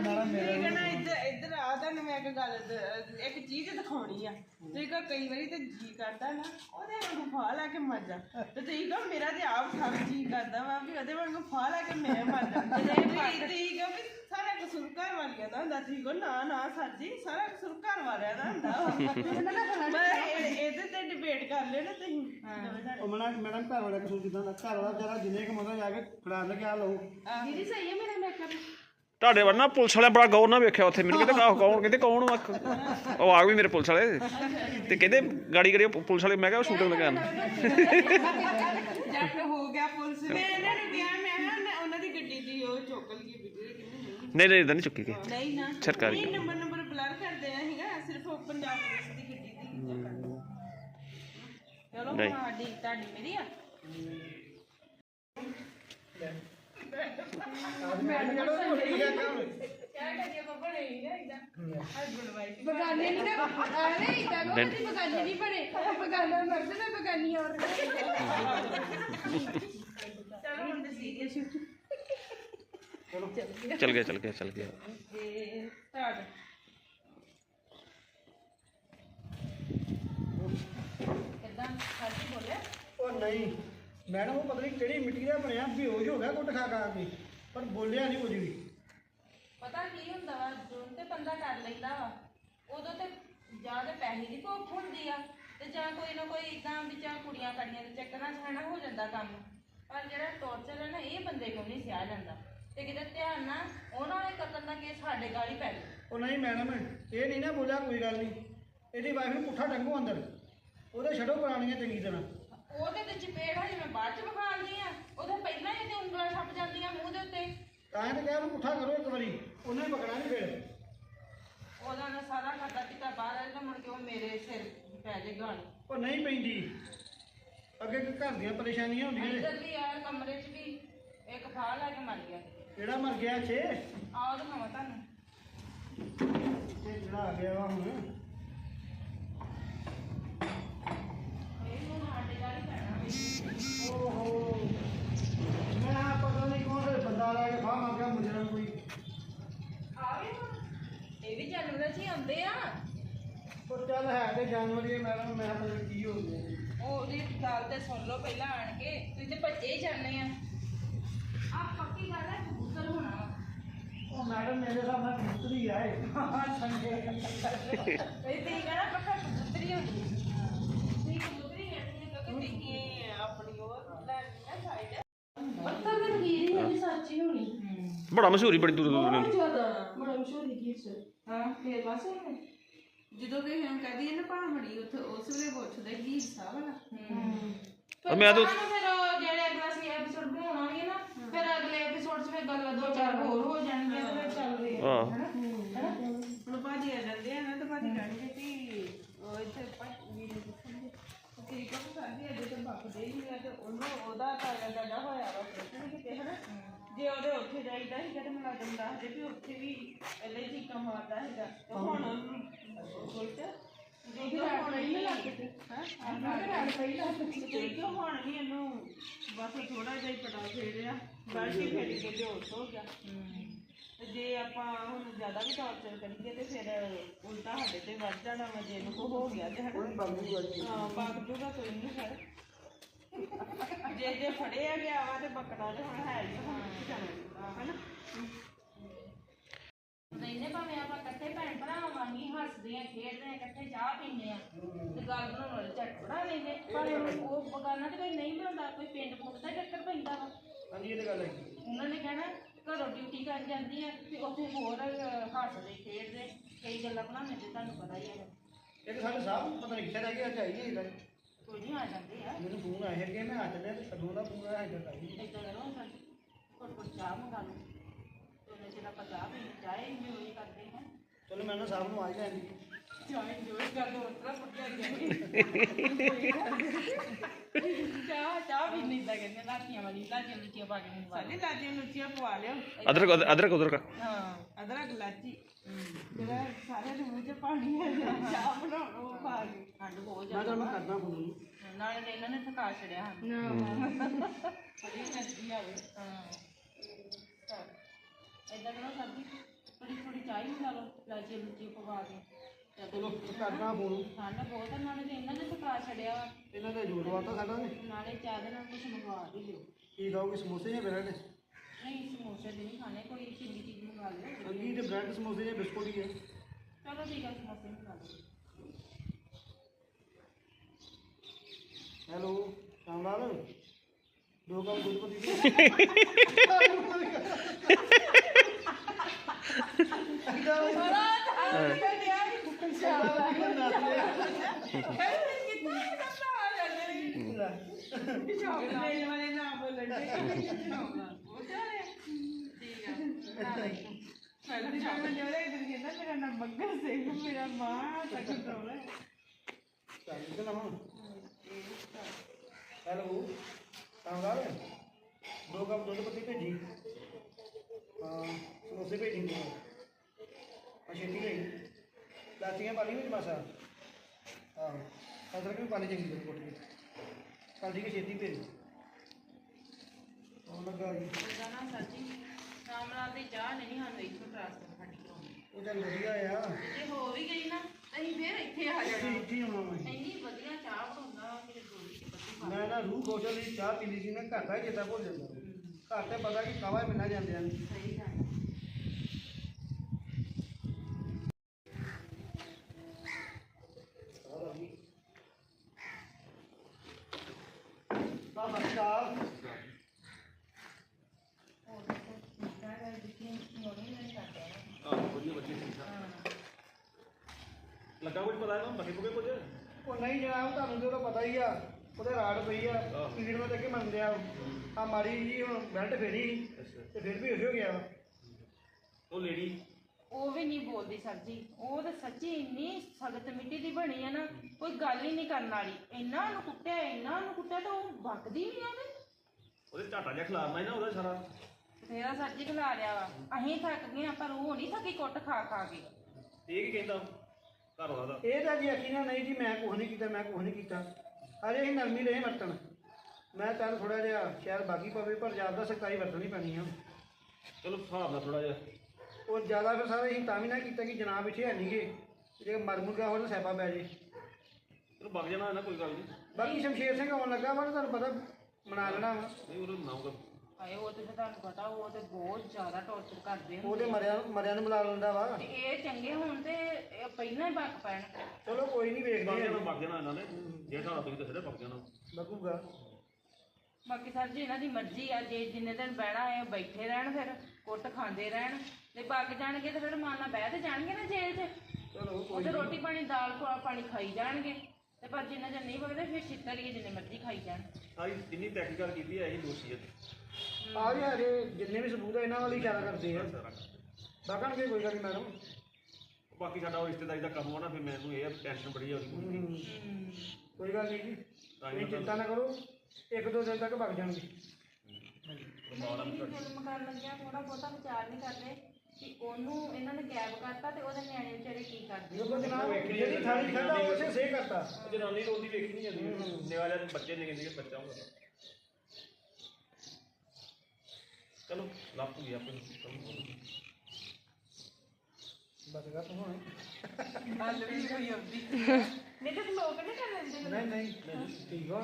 Madam ਮੇਰੇ ਠੀਕ ਹੈ ਨਾ ਇੱਧਰ ਇੱਧਰ ਆ ਤੁਹਾਨੂੰ ਮੈਂ ਇੱਕ ਗੱਲ ਦ- ਇੱਕ ਚੀਜ਼ ਦਿਖਾਉਣੀ ਆ। ਤੁਸੀਂ ਕਹੋ ਕਈ ਵਾਰੀ ਤੇ ਜੀ ਕਰਦਾ ਨਾ ਉਹਦੇ ਵਾਂਗੂ ਫਾਹ ਲੈ ਕੇ ਮਰ ਜਾ। ਤੇ ਤੁਸੀਂ ਕਹੋ ਮੇਰਾ ਤੇ ਆਪ ਸਭ ਜੀ ਕਰਦਾ ਵਾ ਵੀ ਉਹਦੇ ਵਾਂਗੂ ਫਾਹ ਲੈ ਕੇ ਮੈਂ ਮਰ ਜਾ। ਤੇ ਤੁਸੀਂ ਕਹੋ ਵੀ ਸਾਰਾ ਕਸੂਰ ਘਰ ਵਾਲਿਆਂ ਦਾ ਹੁੰਦਾ ਤੁਸੀਂ ਕਹੋ ਨਾ ਨਾ ਸਰ ਜੀ ਸਾਰਾ ਕਸੂਰ ਘਰ ਵਾਲਿਆਂ ਦਾ ਹੁੰਦਾ ਵਾ। ਮੈਂ ਇਹ- ਇਹਦੇ ਤੇ ਡਿਬੇਟ ਕਰ ਲਿਓ ਨਾ ਤੁਸੀਂ। ਦੋਵੇਂ ਜਾਣੇ। ਉਹ ਮਨਾ ਮੈਡਮ ਘਰ ਵਾਲਾ ਕਸੂਰ ਕਿਦਾਂ ਦਾ ਘਰ ਵਾਲਾ ਵਿਚਾਰਾ ਜਿੰਨੇ ਕਮਾਉਂਦਾ ਜਾ ਕੇ ਫੜਾ ਲਗਿਆ ਲਓ ਦੀਦੀ ਸਹੀ ਹੈ ਮੇਰਾ ਮੇਕਅਪ ਤੁਹਾਡੇ ਵਰਨਾ ਪੁਲਿਸ ਵਾਲੇ ਬੜਾ ਗੌਰ ਨਾਲ ਵੇਖਿਆ ਉੱਥੇ। ਮੈਨੂੰ ਕਹਿੰਦੇ ਆਹ ਕੌਣ? ਕਹਿੰਦੇ ਕੌਣ ਵਾ ਉਹ ਆ ਗਏ ਮੇਰੇ ਪੁਲਿਸ ਵਾਲੇ। ਤੇ ਕਹਿੰਦੇ ਗਾੜੀ ਕਰੀ ਪੁਲਿਸ ਵਾਲੇ ਮੈਂ ਕਿਹਾ ਸ਼ੂਟਿੰਗ ਲਗਾਉਣ ਜੱਟ ਹੋ ਗਿਆ ਪੁਲਿਸ ਨੇ। ਇਹਨਾਂ ਨੂੰ ਕਿਹਾ ਮੈਂ ਕਿਹਾ ਨਾ ਉਹਨਾਂ ਦੀ ਗੱਡੀ ਦੀ ਉਹ ਚੋਕਲ ਗਈ ਵੀਡੀਓ ਨਹੀਂ ਨਹੀਂ ਇਦਾਂ ਨਹੀਂ ਚੁੱਕੀ ਗਈ। ਨਹੀਂ ਨਾ। ਸਰਕਾਰੀ। ਨੰਬਰ ਨੰਬਰ ਬਲਰ ਕਰਦੇ ਆ ਹੈਗਾ ਸਿਰਫ ਪੰਜਾਬ ਪੁਲਿਸ ਦੀ ਗੱਡੀ ਦੀ ਚਲੋ। ਤੁਹਾਡੀ ਤੁਹਾਡੀ ਮੇਰੀ ਆ। ਬਗਾਨੇ ਨਹੀਂ ਨਾ ਅਰੇ ਇਦਾਂ ਕੋ ਕਦੀ ਬਗਾਨੇ ਨਹੀਂ ਬਣੇ। ਬਗਾਨਾ ਮਰਦ ਨਾ ਬਗਾਨੀ ਔਰਤ। ਚਲੋ ਹੁਣ ਤੇ ਸੀਰੀਅਸ ਚੱਲ ਗਿਆ ਚੱਲ ਗਿਆ ਚੱਲ ਗਿਆ। ਤੇ ਸਟਾਰਟ ਕਿਦਾਂ ਸਾਡੀ ਬੋਲਿਆ ਉਹ ਨਹੀਂ ਮੈਡਮ ਉਹ ਪਤਾ ਨਹੀਂ ਕਿਹੜੀ ਮਿੱਟੀ ਦਾ ਬਣਿਆ ਹੋ ਗਿਆ ਕੁੱਟ ਖਾ ਖਾ ਕੇ ਪਰ ਬੋਲਿਆ ਨਹੀਂ ਕੁਝ ਵੀ। ਪਤਾ ਕੀ ਹੁੰਦਾ ਵਾ ਜਦੋਂ ਤੇ ਬੰਦਾ ਕਰ ਲੈਂਦਾ ਵਾ ਉਦੋਂ ਤੇ ਜਾਂ ਤੇ ਪੈਸੇ ਦੀ ਭੁੱਖ ਹੁੰਦੀ ਆ ਤੇ ਜਾਂ ਕੋਈ ਨਾ ਕੋਈ ਇਦਾਂ ਵੀ ਜਾਂ ਕੁੜੀਆਂ ਕੜੀਆਂ ਦੇ ਚੱਕਰਾਂ 'ਚ ਹਨਾ ਹੋ ਜਾਂਦਾ ਕੰਮ। ਪਰ ਜਿਹੜਾ ਟੌਰਚਰ ਹੈ ਨਾ ਇਹ ਬੰਦੇ ਕੋਲ ਨਹੀਂ ਸਿਆ ਜਾਂਦਾ। ਤੇ ਕਿਤੇ ਧਿਆਨ ਨਾਲ ਉਹਨਾਂ ਨੇ ਕਤਲ ਦਾ ਕੇਸ ਸਾਡੇ ਗਾਲੀ ਪੈ ਗਿਆ ਉਹ ਨਹੀਂ ਮੈਡਮ ਇਹ ਨਹੀਂ ਨਾ ਬੋਲਿਆ ਕੋਈ ਗੱਲ ਨਹੀਂ ਇਹਦੀ ਵਾਈਫ ਨੂੰ ਪੁੱਠਾ ਟੰਗੋ ਅੰਦਰ। ਉਹਦੇ ਛੱਡੋ ਪੁਰਾਣੀਆਂ ਚੰਗੀ ਤਰ੍ਹਾਂ। ਉਹਦੇ ਤੇ ਚਪੇੜ ਹਜੇ ਮੈਂ ਬਾਅਦ 'ਚ ਵਿਖਾਉਂਦੀ ਆ। ਉਹਦੇ ਪਹਿਲਾਂ ਹੀ ਤੇ ਉਂਗਲਾਂ ਛੱਪ ਜਾਂਦੀਆਂ ਮੂੰਹ ਦੇ ਉੱਤੇ। ਤਾਂ ਇਹ ਤਾਂ ਕਿਹਾ ਉਹਨੂੰ ਪੁੱਠਾ ਕਰੋ ਇੱਕ ਵਾਰੀ ਉਹਨੇ ਪਕੜਨਾ ਨਹੀਂ ਫਿਰ। ਉਹਦਾ ਨਾ ਸਾਰਾ ਖਾਤਾ ਪੀਤਾ ਬਾਹਰ ਆ ਤੇ ਮੁੜ ਕੇ ਉਹ ਮੇਰੇ ਸਿਰ ਪੈ ਜੇ ਗਾਲੀ ਉਹ ਨਹੀਂ ਪੈਂਦੀ। ਅੱਗੇ ਘਰ ਦੀਆਂ ਪਰੇਸ਼ਾਨੀਆਂ ਹੁੰਦੀਆਂ ਨੇ। ਇੱਧਰ ਵੀ ਆ ਕਮਰੇ 'ਚ ਵੀ। ਇੱਕ ਫਾਹ ਲੈ ਕੇ ਮਰ ਗਿਆ। ਕਿਹੜਾ ਮਰ ਗਿਆ ਛੇ ਆਓ ਦਿਖਾਵਾਂ ਤੁਹਾਨੂੰ। ਇਹ ਜਿਹੜਾ ਆ ਗਿਆ ਵਾ ਹੁਣ ਇਹ ਹੁਣ ਸਾਡੇ ਘਰ ਹੀ ਪੈਣਾ ਓਹੋ ਮੈਂ ਆ ਪਤਾ ਨਹੀਂ ਕੌਣ ਦਾ ਬੰਦਾ ਲੈ ਕੇ ਫਾਹ ਮੰਗ ਗਿਆ ਮੁੰਡਿਆਂ ਕੋਈ ਆਵੇ ਹੁਣ ਇਹ ਵੀ ਜਨਵਰੀ 'ਚ ਹੀ ਆਉਂਦੇ ਆ। ਉਹ ਚੱਲ ਹੈ ਤੇ ਜਾਨਵਰੀ ਮੈਡਮ ਮੈਂ ਪਤਾ ਨੀ ਕੀ ਹੋ ਗਿਆ। ਉਹਦੀ ਗੱਲ ਤੇ ਸੁਣ ਲਓ ਪਹਿਲਾਂ ਆਣ ਕੇ ਤੁਸੀਂ ਤੇ ਭੱਜੇ ਹੀ ਜਾਂਦੇ ਆ। ਆ ਪੱਕੀ ਗੱਲ ਹੈ ਕਬੂਤਰ ਹੋਣਾ ਵਾ। ਉਹ ਮੈਡਮ ਮੇਰੇ ਹਿਸਾਬ ਨਾਲ ਕਬੂਤਰੀ ਆਏ ਇਹ। ਤੇ ਕਹਣਾ ਪੱਕਾ ਕਬੂਤਰੀ ਹੋਣੀ ਤੁਸੀਂ ਕਬੂਤਰੀ ਕਹਿੰਦੇ ਆ ਕਿਉਂਕਿ ਇਹ ਆਪਣੀ ਉਹ ਲੈਣੀ ਆ ਸਾਈਡ ਪੱਥਰ ਦੀ ਲਕੀਰ ਹੀ ਨਹੀਂ ਸੱਚੀ ਹੋਣੀ। ਬੜਾ ਮਸ਼ਹੂਰੀ ਬੜੀ ਦੂਰ ਦੂਰ ਬਹੁਤ ਜ਼ਿਆਦਾ। ਬੜਾ ਮਸ਼ਹੂਰ ਲਕੀਰ ਸਰ ਹਾਂ। ਫੇਰ ਬਸ ਹੁਣ ਜਦੋਂ ਕਿ ਹਮ ਕਹਦੀ ਹੈ ਨਾ ਭਾਮੜੀ ਉੱਥੇ ਉਸ ਵੇਲੇ ਪੁੱਛਦੇ ਕੀ ਹਿੱਸਾ ਵਾਲਾ ਔਰ ਮੈਂ ਤਾਂ ਫਿਰ ਉਹ ਜਿਹੜੇ ਅਗਲਾ ਸੀ ਐਪੀਸੋਡ ਬਣਾਉਣਗੇ ਨਾ ਫਿਰ ਅਗਲੇ ਐਪੀਸੋਡ 'ਚ ਫਿਰ ਗੱਲ ਦੋ ਚਾਰ ਹੋਰ ਹੋ ਜਾਣਗੀਆਂ ਤੇ ਫਿਰ ਚੱਲ ਰਹੀ ਹਾਂ। ਹੁਣ ਭਾਜੀ ਆ ਜਾਂਦੇ ਆ ਨਾ ਤਾਂ ਭਾਜੀ ਕਹਿਣਗੇ ਕਿ ਉਹ ਇੱਥੇ ਭਾਜੀ ਦੇਖਣਗੇ ਕਿ ਕਬ ਸਾਡੀ ਅਜੇ ਤਾਂ ਬੱਕਦੇ ਹੀ ਆ ਤੇ ਉਹਨੂੰ ਉਹਦਾ ਤਾਇਆ ਦਾਦਾ ਹੋਇਆ ਵਾ ਉੱਥੇ ਜਾਈਦਾ ਸੀ ਕਦੇ ਮੁਲਾਜ਼ਮ ਦੱਸਦੇ ਵੀ ਉੱਥੇ ਵੀ ਪਹਿਲੇ ਚੀਕਾਂ ਮਾਰਦਾ ਹੈਗਾ ਤੇ ਹੁਣ ਉਹਨੂੰ ਉਲਟ ਜਦੋਂ ਹੁਣ ਨਹੀਂ ਲੱਗਦੇ ਹਾਂ? ਤੇ ਕਿਉਂ ਹੁਣ ਵੀ ਇਹਨੂੰ ਬਸ ਥੋੜਾ ਜਿਹਾ ਹੀ ਪਟਾ ਫੇਰਿਆ। ਬਾਲਟੀ ਫੇਰ ਕੇ ਬੇਹੋਸ਼ ਹੋ ਗਿਆ। ਤੇ ਜੇ ਆਪਾਂ ਹੁਣ ਜ਼ਿਆਦਾ ਵੀ ਟਾਰਚਰ ਕਰੀਏ ਤੇ ਫਿਰ ਉਲਟਾ ਸਾਡੇ ਤੇ ਵੱਧ ਜਾਣਾ ਵਾ ਜੇ ਇਹਨੂੰ ਕੋ ਹੋ ਗਿਆ ਤੇ ਹਾਂ ਬਾਕ ਜੂਗਾ ਕੋਈ ਨਹੀਂ ਫਿਰ। ਜੇ ਜੇ ਫੜਿਆ ਗਿਆ ਵਾ ਤੇ ਬੱਕਣਾ ਤੇ ਹੁਣ ਹੈ ਹੀ ਆ, ਹੁਣ ਕਿੱਥੇ ਜਾਣਾ ਹਨਾ? ਰਹਿੰਦੇ ਭਾਵੇਂ ਆਪਾਂ ਇਕੱਠੇ ਭੈਣ ਭਰਾ ਵਾਂਗੀ ਹੱਸਦੇ ਆ ਖੇਡਦੇ ਆ ਇਕੱਠੇ ਚਾਹ ਪੀਂਦੇ ਆ ਤੇ ਗੱਲ ਬਣਾਉਣ ਵਾਲੇ ਝਟ ਬਣਾ ਲੈਂਦੇ ਪਰ ਉਹ ਬਗਾਨਾ ਤੇ ਕੋਈ ਨਹੀਂ ਬਣਾਉਂਦਾ ਕੋਈ ਪਿੰਡ ਪੁੰਡ ਦਾ ਚੱਕਰ ਪੈਂਦਾ ਵਾ। ਹਾਂਜੀ ਇਹ ਤਾਂ ਗੱਲ ਹੈ ਉਹਨਾਂ ਨੇ ਕਹਿਣਾ ਘਰੋਂ ਡਿਊਟੀ ਕਰ ਜਾਂਦੀ ਆ ਤੇ ਉੱਥੇ ਹੋਰ ਅਹ, ਹੱਸਦੇ ਖੇਡਦੇ ਕਈ ਗੱਲਾਂ ਬਣਾਉਂਦੇ ਤੇ ਤੁਹਾਨੂੰ ਪਤਾ ਹੀ ਹੈ। ਇੱਕ ਸਾਡੇ ਸਾਹਿਬ ਪਤਾ ਨਹੀਂ ਕਿੱਥੇ ਰਹਿ ਗਿਆ ਚਾਹੀਏ ਇਹਦਾ ਕੋਈ ਨਹੀਂ ਆ ਜਾਂਦੇ ਆ। ਮੈਨੂੰ ਫੋਨ ਆਇਆ ਕਿ ਮੈਂ ਆ ਚੱਲਿਆ ਤੇ ਕਦੋਂ ਦਾ ਫੋਨ ਆਇਆ ਇੱਧਰ ਤੱਕ ਇਦਾਂ ਕਰੋ ਸਾਡੇ ਕੋਲ ਕੋਲ ਚਾਹ ਮੰਗਾ ਲਓ। ਤੇ ਉਹਨੇ ਜਿਹੜਾ ਚਾਹ ਪੀਣੀ ਚਾਹੇ ਇੰਜੋਏ ਹੋਈ ਕਰਦੇ ਹਾਂ ਚਲੋ ਮੈਂ ਨਾ ਸਾਹਿਬ ਨੂੰ ਆ ਜਾਂਦੀ ਚਾਹ ਇੰਜੋਏ ਕਰ ਲਓ ਉਤਰਾ ਪੁੱਟਿਆ ਚਾਹ ਚਾਹ ਵੀ ਨਹੀਂ ਤਾਂ ਕਹਿੰਦੇ ਲਾਚੀਆਂ ਵਾਲੀ ਲਾਚੀਆਂ ਲੁਚੀਆਂ ਪਾ ਕੇ ਨਹੀਂ ਸਾਡੀ ਲਾਜੀਆਂ ਲੁੱਚੀਆਂ ਪਵਾ ਲਿਓ। ਅਦਰਕ ਅਦਰਕ ਉਦਰਕ ਹਾਂ ਅਦਰਕ ਲਾਚੀ ਜਿਹੜਾ ਸਾਰੇ ਦੇ ਮੂੰਹ 'ਚ ਪਾਣੀ ਹੈ ਚਾਹ ਬਣਾਉਣ ਉਹ ਪਾ ਕੇ। ਠੰਡ ਬਹੁਤ ਮੈਂ ਜ਼ਿਆਦਾ ਤੁਹਾਨੂੰ ਕਰਦਾ ਫੋਨ ਨਾਲੇ ਤੇ ਇਹਨਾਂ ਨੇ ਥਕਾ ਛੜਿਆ ਹਨ ਬੜੀ ਨੱਚੀ ਆਵੇ ਹਾਂ। ਇਦਾਂ ਕਰੋ ਸਬਜ਼ੀ ਬੜੀ ਕੜਾਈ ਬਣਾ ਲਓ ਲਾਚੀ ਲੁਚੀ ਪਵਾ ਕੇ। ਚਲੋ ਕਰਨਾ ਫੋਨ ਠੰਡ ਬਹੁਤ ਨਾਲੇ ਤੇ ਇਹਨਾਂ ਨੇ ਸੁਕਾ ਛੜਿਆ ਵਾ। ਇਹਨਾਂ ਦਾ ਸਾਡਾ ਨੇ ਨਾਲੇ ਚਾਹ ਦੇ ਨਾਲ ਕੁਝ ਮੰਗਵਾ ਵੀ ਲਿਓ। ਕੀ ਖਾਓਗੇ ਸਮੋਸੇ ਜਾਂ ਬ੍ਰੈਡ ਨਹੀਂ ਸਮੋਸੇ ਦੇ ਨਹੀਂ ਖਾਣੇ ਕੋਈ ਚੰਗੀ ਚੀਜ਼ ਮੰਗਾ ਲਿਓ ਅੰਗੀ ਤੇ ਬ੍ਰੈਡ ਸਮੋਸੇ ਜਾਂ ਬਿਸਕੁਟ ਹੀ ਹੈ? ਚਲੋ ਠੀਕ ਹੈ ਸਮੋਸੇ ਮੰਗਾ ਲਓ। ਹੈਲੋ ਰਾਮਲਾਲ ਦੋ ਕੰਮ ਦੁੱਧ ਪਤੀ ਦੀ ਮੇਰੇ ਵਾਲੇ ਨਾ ਬੋਲਣ ਦੇ ਪਹਿਲਾਂ ਤਾਂ ਜਿਹੜਾ ਇਧਰ ਕਹਿੰਦਾ ਮੇਰਾ ਨਾਮ ਬੱਗਰ ਸਿੰਘ ਮੇਰਾ ਮਾਂ ਤੱਕ ਡਰੋਲਾ ਚੱਲ ਚਲਾ ਹੁਣ ਹੈਲੋ ਰਾਮਲਾਲ ਦੋ ਕੰਮ ਦੁੱਧ ਪਤੀ ਭੇਜੀ ਹਾਂ ਸਮੋਸੇ ਭੇਜੀ ਦੋ ਆ ਛੇਤੀ ਲਈ ਲਾਚੀਆਂ ਪਾ ਵਿੱਚ ਮਾਸਾ ਆਹੋ ਅਦਰਕ ਵੀ ਪਾ ਚੰਗੀ ਤਰ੍ਹਾਂ ਕੁੱਟ ਕੇ ਚੱਲ ਠੀਕ ਹੈ ਛੇਤੀ ਭੇਜ ਉਹ ਲੱਗਾ ਜੀ। ਉਹਦਾ ਨਾ ਸੱਚੀ ਰਾਮਲਾਲ ਦੀ ਚਾਹ ਨਹੀਂ ਸਾਨੂੰ ਇੱਥੋਂ ਟ੍ਰਾਂਸਫਰ ਸਾਡੀ ਕਰਾਉਣੀ ਉਹ ਚੱਲ ਵਧੀਆ ਆ। ਜੇ ਹੋ ਵੀ ਗਈ ਨਾ ਤਾਂ ਅਸੀਂ ਫੇਰ ਇੱਥੇ ਆ ਅਸੀਂ ਜਾਣਾ ਇੱਥੇ ਹੀ ਆਉਣਾ ਵਾ ਇੰਨੀ ਵਧੀਆ ਚਾਹ ਬਣਾਉਂਦਾ ਕਿ ਗੋਲੀ ਦੀ ਪੱਤੀ ਪਾ ਮੈਂ ਨਾ ਰੂਹ ਖੋਸ਼ਲ ਦੀ ਚਾਹ ਪੀ ਲਈ ਸੀ ਨਾ ਘਰ ਦਾ ਹੀ ਚੇਤਾ ਭੁੱਲ ਜਾਂਦਾ। ਘਰ ਤੇ ਪਤਾ ਕਿ ਕਾਵਾ ਮਿਲਣਾ ਜਾਂਦੇ ਹਨ ਸਹੀ ਗੱਲ ਤਾਂ ਨਮਸਕਾਰ ਹੋਰ ਦੱਸੋ ਠੀਕ ਠਾਕ ਹੈ ਜਿੱਥੇ ਮੋੜੀ ਨਹੀਂ ਕਰਦੇ ਨਾ ਆਹ ਵਧੀਆ ਬੱਚੇ ਠੀਕ ਠਾਕ ਲੱਗਾ ਕੁਝ ਪਤਾ ਨਾ ਬਕੇ ਬੁਕੇ ਕੁਝ ਉਹ ਨਹੀਂ ਜਨਾਬ ਤੁਹਾਨੂੰ ਤੇ ਉਹਦਾ ਪਤਾ ਹੀ ਆ। ਉਹਦੇ ਰਾੜ ਪਈ ਆ। ਪੀੜ ਮੈਂ ਤਾਂ ਅੱਗੇ ਮੰਨਦੇ ਆ। ਆ ਮਾਰੀ ਜੀ ਹੁਣ ਬੈਲਟ ਫੇਰੀ ਤੇ ਫਿਰ ਵੀ ਹੋ ਗਿਆ ਵਾ ਉਹ ਲੇਡੀ ਉਹ ਵੀ ਨਹੀਂ ਬੋਲਦੀ ਸਰ ਜੀ। ਉਹ ਤਾਂ ਸੱਚੀ ਇੰਨੀ ਸਖਤ ਮਿੱਟੀ ਦੀ ਬਣੀ ਆ ਨਾ ਕੋਈ ਗੱਲ ਹੀ ਨਹੀਂ ਕਰਨ ਵਾਲੀ। ਇੰਨਾ ਨੂੰ ਕੁੱਟਿਆ ਇੰਨਾ ਨੂੰ ਕੁੱਟਿਆ ਤਾਂ ਉਹ ਬਕਦੀ ਨਹੀਂ ਉਹਦੇ। ਉਹਦੇ ਝਾਟਾ ਜਿਹਾ ਖਿਲਾਰਨਾ ਹੀ ਨਾ ਉਹਦਾ ਸਾਰਾ। ਤੇਰਾ ਸਰ ਜੀ ਖਿਲਾ ਰਿਆ ਵਾ। ਅਸੀਂ ਥੱਕ ਗਏ ਆ ਪਰ ਉਹ ਨਹੀਂ ਥੱਕੀ ਕੁੱਟ ਖਾ ਖਾ ਕੇ। ਇਹ ਕੀ ਕਹਿੰਦਾ? ਦਾ ਇਹ ਤਾਂ ਜੀ ਯਕੀਨ ਨਹੀਂ ਜੀ ਮੈਂ ਕੁਝ ਨਹੀਂ ਕੀਤਾ ਮੈਂ ਕੁਝ ਨਹੀਂ ਕੀਤਾ। ਅਰੇ ਅਸੀਂ ਨਰਮੀ ਰਹੇ ਵਰਤਣ। ਮੈਂ ਚੱਲ ਥੋੜਾ ਜਿਹਾ ਸ਼ਾਇਦ ਬਾਕੀ ਪਵੇ ਪਰ ਜ਼ਿਆਦਾ ਸਖਤਾਈ ਵਰਤਣੀ ਪੈਣੀ ਆ। ਚਲੋ ਹਿਸਾਬ ਨਾਲ ਥੋੜਾ ਜਿਹਾ। ਉਹ ਜ਼ਿਆਦਾ ਫਿਰ ਸਾਰੇ ਅਸੀਂ ਤਾਂ ਵੀ ਨਾ ਕੀਤਾ ਕਿ ਜਨਾਬ ਇੱਥੇ ਹੈ ਨਹੀਂਗੇ। ਜੇ ਮਰ ਮੁਰ ਗਿਆ ਹੋਰ ਤਾਂ ਸੈਪਾ ਪੈ ਜੇ। ਚਲੋ ਵਗ ਜਾਣਾ ਨਾ ਕੋਈ ਗੱਲ ਨਹੀਂ। ਬਾਕੀ ਸ਼ਮਸ਼ੇਰ ਸਿੰਘ ਆਉਣ ਲੱਗਾ ਵਾ ਤਾਂ ਤੁਹਾਨੂੰ ਪਤਾ ਮਨਾ ਲੈਣਾ ਵਾ। ਨਹੀਂ ਉਹਦਾ ਨਾਮ ਦਾ ਹਾਏ ਉਹ ਤੇ ਫਿਰ ਤੁਹਾਨੂੰ ਪਤਾ ਉਹ ਤੇ ਬਹੁਤ ਜ਼ਿਆਦਾ ਟੌਰਚਰ ਕਰਦੇ ਹੁੰਦੇ ਉਹਦੇ ਮਰਿਆ ਮਰਿਆ ਨੂੰ ਮਿਲਾ ਲੈਂਦਾ ਵਾ। ਤੇ ਇਹ ਚੰਗੇ ਹੋਣ ਤੇ ਇਹ ਪਹਿਲਾਂ ਹੀ ਬੱਕ ਪੈਣ। ਚਲੋ ਕੋਈ ਨਹੀਂ ਵੇਖਦੇ ਆ ਵਗ ਜਾਣਾ ਇਹਨਾਂ ਨੇ। ਜੇ ਹਿਸਾਬ ਤੁਸੀਂ ਦੱਸਦੇ ਵਗ ਜਾਣਾ। ਲੱਗੂਗਾ। ਬਾਕੀ ਸਰ ਜੀ ਇਹਨਾਂ ਦੀ ਮਰਜ਼ੀ ਆ ਜੇ ਜਿੰਨੇ ਦਿਨ ਬਹਿਣਾ ਹੈ ਬੈਠੇ ਰਹਿਣ ਫਿਰ ਕੁੱਟ ਖਾਂਦੇ ਰਹਿਣ। ਤੇ ਬੱਕ ਜਾਣਗੇ ਤੇ ਫਿਰ ਮਾਨ ਨਾਲ ਬਹਿ ਤੇ ਜਾਣਗੇ ਨਾ ਜੇਲ੍ਹ 'ਚ। ਚਲੋ ਕੋਈ ਉੱਥੇ ਰੋਟੀ ਪਾਣੀ ਦਾਲ ਪਾ ਪਾਣੀ ਖਾਈ ਜਾਣਗੇ। ਤੇ ਪਰ ਜਿੰਨਾ ਚਿਰ ਨਹੀਂ ਬਗਦੇ ਫਿਰ ਛਿੱਤਰੀਏ ਜਿੰਨੇ ਮਰਜ਼ੀ ਖਾਈ ਜਾਣ। ਸਾਰੀ ਜਿੰਨੀ ਤਹਿਕੀਕਾਤ ਕੀਤੀ ਹੈ ਇਹੀ ਦੋਸ਼ੀ ਹੈ ਆ ਜੀ ਹਰੇ ਜਿੰਨੇ ਵੀ ਸਬੂਤ ਆ ਇਹਨਾਂ ਵਾਲੀ ਜ਼ਿਆਦਾ ਕਰਦੇ ਆ। ਸਾਰਾ ਬਾਕਣਗੇ ਕੋਈ ਗੱਲ ਨਹੀਂ ਮੈਡਮ ਬਾਕੀ ਸਾਡਾ ਉਹ ਰਿਸ਼ਤੇਦਾਰੀ ਦਾ ਕੰਮ ਹੋਣਾ ਫਿਰ ਮੈਨੂੰ ਇਹ ਟੈਨਸ਼ਨ ਬੜੀ ਆ ਉਹਦੀ। ਕੋਈ ਗੱਲ ਨਹੀਂ ਜੀ। ਤੁਸੀਂ ਚਿੰਤਾ ਨਾ ਕਰੋ ਇੱਕ ਦੋ ਦਿਨ ਤੱਕ ਵਗ ਜਾਣਗੇ। ਨਹੀਂ ਜ਼ੁਲਮ ਕਰਨ ਲੱਗਿਆ ਥੋੜਾ ਬਹੁਤਾ ਵਿਚਾਰ ਨਹੀਂ ਕਰਦੇ ਕਿ ਉਹਨੂੰ ਇਹਨਾਂ ਨੇ ਗਾਇਬ ਕਰਤਾ ਤੇ ਉਹਦੇ ਨਿਆਣੇ ਵਿਚਾਰੇ ਕੀ ਕਰਦੇ। ਜਦੋਂ ਜਨਾਬ ਜਿਹੜੀ ਥਾਲੀ ਖਾਦਾ ਉਸੇ ਸੇ ਕਰਤਾ। ਜਨਾਨੀ ਰੋਂਦੀ ਵੇਖੀ ਨਹੀਂ ਜਾਂਦੀ ਨਿਆਲੇ ਦੇ ਬੱਚੇ ਨਿਕੇ ਨਿਕੇ ਬੱਚਾ ਹੁੰਦਾ ਚਲੋ ਲੱਭ ਗਿਆ ਆਪਣੇ ਬਸ ਗਾ ਤੂੰ ਹੁਣ। ਹੱਲ ਵੀ ਕੋਈ ਆਉਂਦੀ ਨਹੀਂ ਤੇ ਲੋਕ ਨਹੀਂ ਕਰ ਲੈਂਦੇ ਨਹੀਂ ਨਹੀਂ ਠੀਕ ਹੋ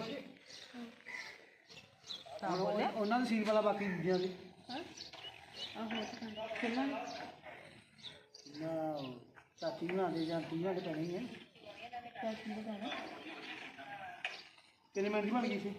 ਤਾਂ ਬੋਲਿਆ। ਉਹਨਾਂ ਦੇ ਸੀਨ ਵਾਲਾ ਬਾਕੀ ਦੂਜਿਆਂ ਦੇ। ਆਹੋ ਕਿੰਨਾ ਨਾ। ਚਾਚੀ ਬਣਾ ਦੇ ਜਾਂ ਤੀ ਬਣਾ ਪੈਣੀ ਹੈ ਚਾਚੀ ਦੇ। ਗਾਣਾ ਕਿੰਨੇ ਮਿੰਟ ਦੀ ਬਣ ਗਈ ਸੀ?